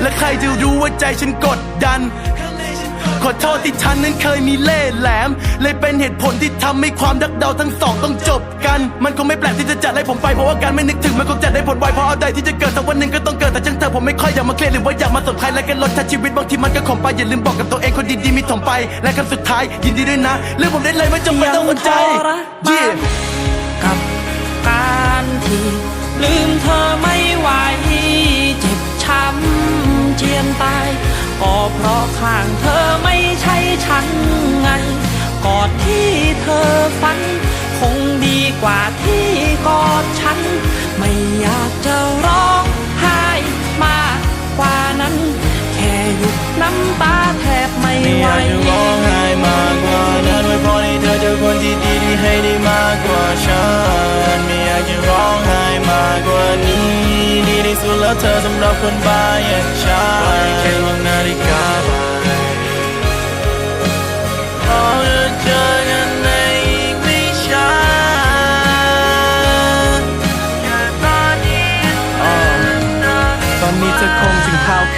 และใครจะรู้ว่าใจฉันกดดัน ขอโทษที่ฉันนั้นเคยมีเล่ห์แหลม เลยเป็นเหตุผลที่ทำให้ความรักเราทั้งสองต้องจบกัน มันคงไม่แปลกที่จะจัดให้ผมไปเพราะว่าการไม่นึกถึงมันคงจัดได้ผลไวเพราะเอาใดที่จะเกิดสักวันหนึ่งก็ต้องเกิดแต่ช่างเธอผมไม่ค่อยอยากมาเครียดหรือว่าอยากมาสนใครและกันลดทัชีวิตบางทีมันก็ขมไปอย่าลืมบอกกับตัวเองคนดีๆมีถมไป และคำสุดท้ายยินดีด้วยนะเรื่องผมได้เลยไม่จำเป็นต้องหัวใจยังทรมาน Yeah ข้างเธอไม่ใช่ฉันไง กอดที่เธอฝัน คงดีกว่าที่กอดฉัน ไม่อยากจะร้องไห้มากกว่านั้น แค่หยุดน้ำตาแทบไม่ไม่อไหวยากจะร้องไห้มากกว่านั้นไว้พอให้เธอเจอคนที่ดีที่ให้ได้มากกว่าฉันไม่อยากจะร้องไห้มากกว่านี้ดีที่สุดแล้วเธอสำหรับคนบ้าอย่างฉันแค่ลงนาฬิกา ไ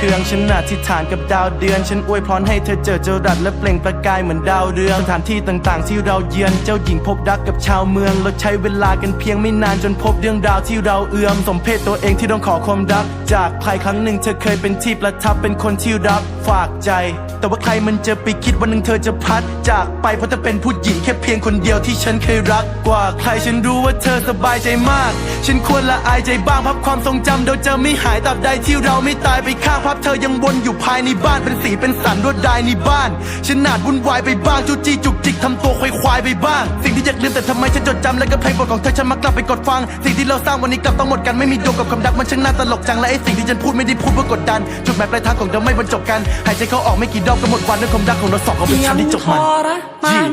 เครื่องฉันอธิษฐานกับดาวเดือน ฉันอวยพรให้เธอเจอเจรัดและเปล่งประกายเหมือนดาวเรืองสถานที่ต่างๆ ที่เราเยือนเจ้าหญิงพบรักกับชาวเมืองเราใช้เวลากันเพียงไม่นานจนพบเรื่องราวที่เราเอื้อมสมเพศตัวเองที่ต้องขอความรัก จากใครครั้งหนึ่งเธอเคยเป็นที่ประทับเป็นคนที่รับฝากใจ แต่ว่าใครมันจะไปคิดวันหนึ่งเธอจะพัด จากไปเพราะเธอเป็นผู้หญิงแค่เพียงคนเดียวที่ฉันเคยรักกว่าใครฉันรู้ว่าเธอสบายใจมาก ฉันควรละอายใจบ้างพับความทรงจำเราจะไม่หายตราบใดที่เราไม่ตายไปข้างพับเธอยังวนอยู่ภายในบ้านเป็นสีเป็นสันรวดลายในบ้านฉันนาดวุ่นวายไปบ้างจูจี้จุกจิกทำตัวควายควายๆไปบ้าง สิ่งที่อยากลืมแต่ทำไมฉันจดจำและก็เพลงบทของเธอฉันมักกลับไปกดฟัง สิ่งที่เราสร้างวันนี้กลับต้องหมดกันไม่มีดวงกับคำดักมันช่างน่าตลกจังและไอ้สิ่งที่ฉันพูดไม่ได้พูดเพื่อกดดัน จุดหมายปลายทางของเราไม่บรรจบกันหายใจเข้าออกไม่กี่รอบก็หมดวันด้วยความรักของเราสองเขาเป็นฉันที่จบมันยังทรมาน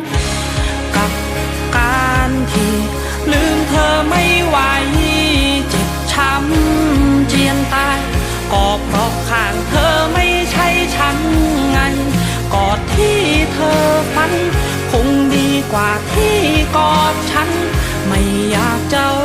กับการที่ลืมเธอไม่ไหว ก็เพราะข้างเธอไม่ใช่ฉันไงกอดที่เธอฝัน คงดีกว่าที่กอดฉัน ไม่อยากจะ